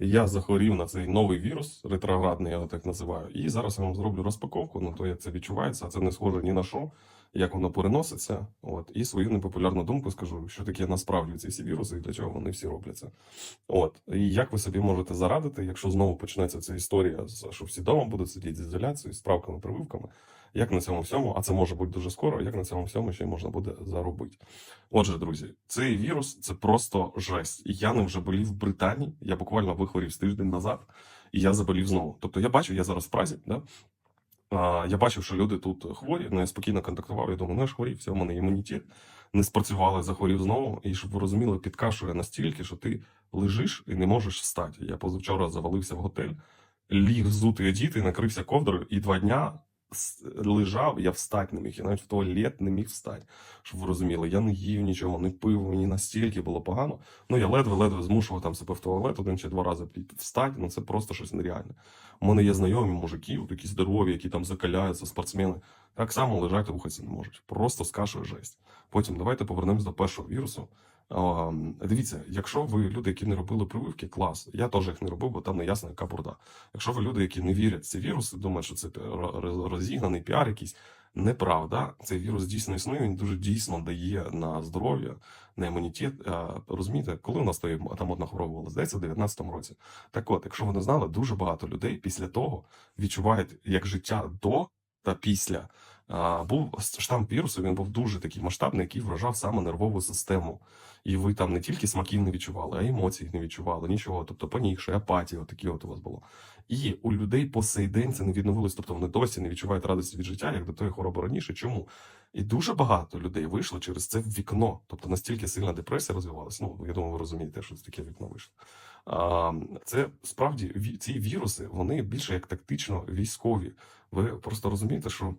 Я захворів на цей новий вірус, ретроградний, я його так називаю. І зараз я вам зроблю розпаковку на то, як це відчувається. А це не схоже ні на що, як воно переноситься. От і свою непопулярну думку скажу, що таке насправді ці всі віруси і для чого вони всі робляться. От і як ви собі можете зарадити, якщо знову почнеться ця історія, що всі вдома будуть сидіти з ізоляцією, з справками, прививками. Як на цьому всьому, а це може бути дуже скоро, як на цьому всьому ще й можна буде заробити. Отже, друзі, цей вірус це просто жесть. Я ним вже болів в Британії. Я буквально вихворів з тиждень назад, і я заболів знову. Тобто я бачу, я зараз в Празі, да? Я бачив, що люди тут хворі, ну я спокійно контактував. Я думаю, ну я ж хворів, все, в мене імунітет. Не спрацювали, захворів знову. І щоб ви розуміли, підкашує настільки, що ти лежиш і не можеш встати. Я позавчора завалився в готель, ліг зути одіти, накрився ковдрою, і два дня лежав, я встати не міг. Я навіть в туалет не міг встати. Щоб ви розуміли, я не їв нічого, не пив, мені настільки було погано. Ну, я ледве-ледве змушував там себе в туалет один чи два рази встати. Ну це просто щось нереальне. У мене є знайомі мужики, такі здорові, які там закаляються, спортсмени. Так само лежать рухатися не можуть. Просто скашує жесть. Потім давайте повернемось до першого вірусу. А, дивіться, якщо ви люди, які не робили прививки, клас. Я теж їх не робив, бо там не ясно, яка бурда. Якщо ви люди, які не вірять в ці віруси, думають, що це ро- ро- розігнаний піар якийсь. Неправда, цей вірус дійсно існує, він дуже дійсно дає на здоров'я, на імунітет. Розумієте, коли у нас там одна хвороба була, здається, в 19-му році. Так от, якщо ви не знали, дуже багато людей після того відчувають як життя до та після. Був штам вірусу, він був дуже такий масштабний, який вражав саме нервову систему. І ви там не тільки смаків не відчували, а емоцій не відчували, нічого. Тобто понігши, апатія, такі от у вас було. І у людей по сей день це не відновилось, тобто вони досі не відчувають радості від життя, як до тої хвороби раніше. Чому? І дуже багато людей вийшло через це вікно. Тобто настільки сильна депресія розвивалася. Ну, я думаю, ви розумієте, що таке вікно вийшло. А, це справді ці віруси, вони більше як тактично військові. Ви просто розумієте, що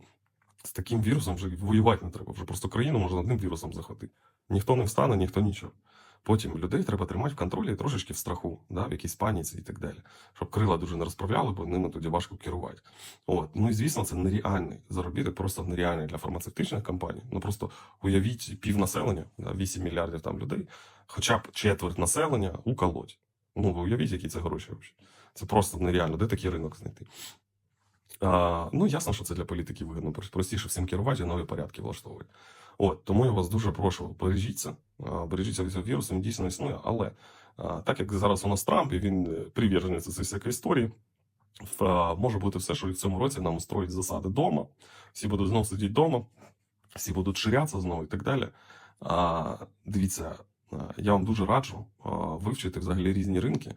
з таким вірусом вже воювати не треба. Вже просто країну можна одним вірусом захватити. Ніхто не встане, ніхто нічого. Потім людей треба тримати в контролі і трошечки в страху, да, в якійсь паніці і так далі. Щоб крила дуже не розправляли, бо ними тоді важко керувати. От. Ну і звісно, це нереальний заробіток, просто нереальний для фармацевтичних компаній. Ну просто уявіть пів населення, да, 8 мільярдів там людей, хоча б четверть населення уколоть. Ну, ви уявіть, які це гроші взагалі. Це просто нереально. Де такий ринок знайти? А, ну, ясно, що це для політиків вигідно. Простіше всім керувати нові порядки влаштовувати. От, тому я вас дуже прошу, бережіться, бережіться від цього вірусу, він дійсно існує. Але а, так як зараз у нас Трамп, і він е, приверженець цієї всякої історії, а, може бути все, що в цьому році нам устроїть засади вдома, всі будуть знову сидіти вдома, всі будуть ширятися знову і так далі. А, дивіться, я вам дуже раджу а, вивчити взагалі різні ринки.